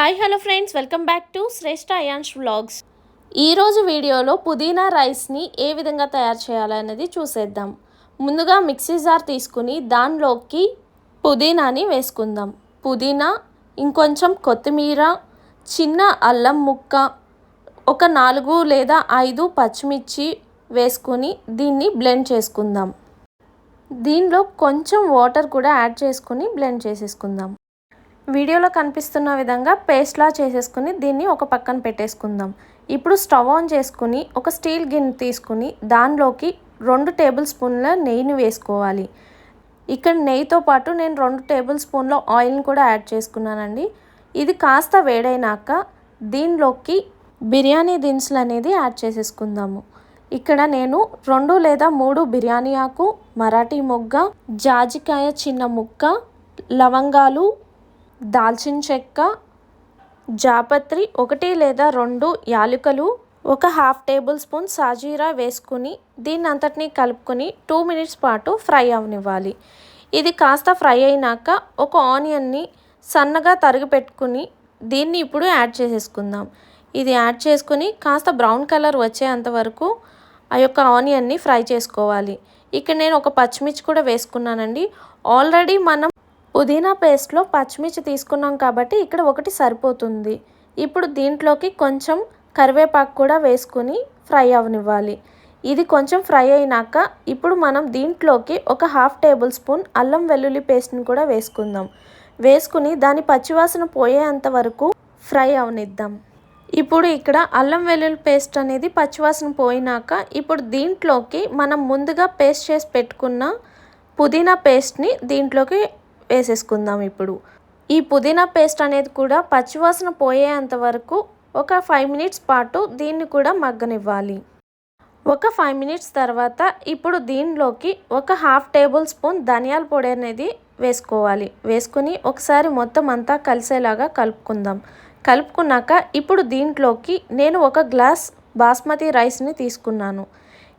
Hi hello friends. Welcome back to Shreshta Ayansh vlogs. ఈరోజు వీడియోలో పుదీనా రైస్ని ఏ విధంగా తయారు చేయాలనేది చూసేద్దాం. ముందుగా మిక్సీ జార్ తీసుకుని దానిలోకి పుదీనాని వేసుకుందాం. పుదీనా ఇంకొంచెం కొత్తిమీర చిన్న అల్లం ముక్క ఒక నాలుగు లేదా ఐదు పచ్చిమిర్చి వేసుకుని దీన్ని బ్లెండ్ చేసుకుందాం. దీనిలో కొంచెం వాటర్ కూడా యాడ్ చేసుకుని బ్లెండ్ చేసేసుకుందాం. వీడియోలో కనిపిస్తున్న విధంగా పేస్ట్లా చేసేసుకుని దీన్ని ఒక పక్కన పెట్టేసుకుందాం. ఇప్పుడు స్టవ్ ఆన్ చేసుకుని ఒక స్టీల్ గిన్నె తీసుకుని దానిలోకి రెండు టేబుల్ స్పూన్ల నెయ్యిని వేసుకోవాలి. ఇక్కడ నెయ్యితో పాటు నేను రెండు టేబుల్ స్పూన్ల ఆయిల్ని కూడా యాడ్ చేసుకున్నానండి. ఇది కాస్త వేడైనాక దీనిలోకి బిర్యానీ దినుసులు అనేది యాడ్ చేసేసుకుందాము. ఇక్కడ నేను రెండు లేదా మూడు బిర్యానీ ఆకు మరాఠీ మొగ్గ జాజికాయ చిన్న ముక్క లవంగాలు దాల్చిన చెక్క జాపత్రి ఒకటి లేదా రెండు యాలకులు ఒక హాఫ్ టేబుల్ స్పూన్ సాజీరా వేసుకుని దీన్ని అంతటినీ కలుపుకొని టూ మినిట్స్ పాటు ఫ్రై అవనివ్వాలి. ఇది కాస్త ఫ్రై అయినాక ఒక ఆనియన్ని సన్నగా తరిగి పెట్టుకుని దీన్ని ఇప్పుడు యాడ్ చేసేసుకుందాం. ఇది యాడ్ చేసుకుని కాస్త బ్రౌన్ కలర్ వచ్చేంత వరకు ఆ యొక్క ఆనియన్ని ఫ్రై చేసుకోవాలి. ఇక్కడ నేను ఒక పచ్చిమిర్చి కూడా వేసుకున్నానండి. ఆల్రెడీ మనం పుదీనా పేస్ట్లో పచ్చిమిర్చి తీసుకున్నాం కాబట్టి ఇక్కడ ఒకటి సరిపోతుంది. ఇప్పుడు దీంట్లోకి కొంచెం కరివేపాకు కూడా వేసుకుని ఫ్రై అవనివ్వాలి. ఇది కొంచెం ఫ్రై అయినాక ఇప్పుడు మనం దీంట్లోకి ఒక హాఫ్ టేబుల్ స్పూన్ అల్లం వెల్లుల్లి పేస్ట్ని కూడా వేసుకుందాం. వేసుకుని దాని పచ్చివాసన పోయేంత వరకు ఫ్రై అవనిద్దాం. ఇప్పుడు ఇక్కడ అల్లం వెల్లుల్లి పేస్ట్ అనేది పచ్చివాసన పోయినాక ఇప్పుడు దీంట్లోకి మనం ముందుగా పేస్ట్ చేసి పెట్టుకున్న పుదీనా పేస్ట్ని దీంట్లోకి వేసేసుకుందాం ఇప్పుడు. ఈ పుదీనా పేస్ట్ అనేది కూడా పచ్చివాసన పోయేంత వరకు ఒక ఫైవ్ మినిట్స్ పాటు దీన్ని కూడా మగ్గనివ్వాలి. ఒక ఫైవ్ మినిట్స్ తర్వాత ఇప్పుడు దీనిలోకి ఒక హాఫ్ టేబుల్ స్పూన్ ధనియాల పొడి అనేది వేసుకోవాలి. వేసుకుని ఒకసారి మొత్తం అంతా కలిసేలాగా కలుపుకుందాం. కలుపుకున్నాక ఇప్పుడు దీంట్లోకి నేను ఒక గ్లాస్ బాస్మతి రైస్ని తీసుకున్నాను.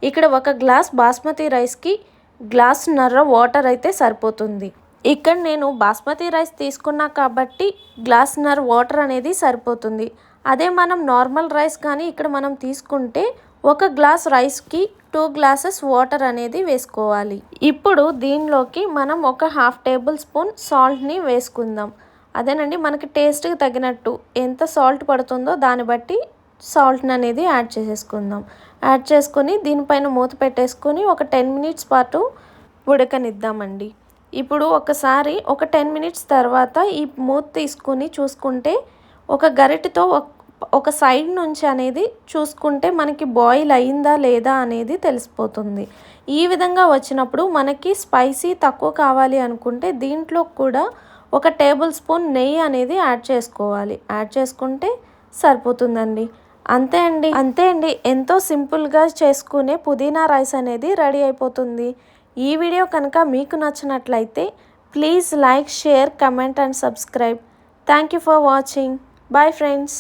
ఇక్కడ ఒక గ్లాస్ బాస్మతి రైస్కి గ్లాస్ నర్ర వాటర్ అయితే సరిపోతుంది. ఇక్కడ నేను బాస్మతి రైస్ తీసుకున్నా కాబట్టి గ్లాస్నర్ వాటర్ అనేది సరిపోతుంది. అదే మనం నార్మల్ రైస్ కానీ ఇక్కడ మనం తీసుకుంటే ఒక గ్లాస్ రైస్కి టూ గ్లాసెస్ వాటర్ అనేది వేసుకోవాలి. ఇప్పుడు దీనిలోకి మనం ఒక హాఫ్ టేబుల్ స్పూన్ సాల్ట్ని వేసుకుందాం. అదేనండి మనకి టేస్ట్కి తగినట్టు ఎంత సాల్ట్ పడుతుందో దాన్ని బట్టి సాల్ట్ని అనేది యాడ్ చేసేసుకుందాం. యాడ్ చేసుకొని దీనిపైన మూత పెట్టేసుకొని ఒక టెన్ మినిట్స్ పాటు ఉడకనిద్దామండి. ఇప్పుడు ఒకసారి ఒక టెన్ మినిట్స్ తర్వాత ఈ మూత తీసుకుని చూసుకుంటే ఒక గరిటతో ఒక సైడ్ నుంచి అనేది చూసుకుంటే మనకి బాయిల్ అయిందా లేదా అనేది తెలిసిపోతుంది. ఈ విధంగా వచ్చినప్పుడు మనకి స్పైసీ తక్కువ కావాలి అనుకుంటే దీంట్లో కూడా ఒక టేబుల్ స్పూన్ నెయ్యి అనేది యాడ్ చేసుకోవాలి. యాడ్ చేసుకుంటే సరిపోతుందండి. అంతే అండి. అంతే అండి. ఎంతో సింపుల్గా చేసుకునే పుదీనా రైస్ అనేది రెడీ అయిపోతుంది. ఈ వీడియో కనుక మీకు నచ్చినట్లయితే please like share comment and subscribe thank you for watching bye friends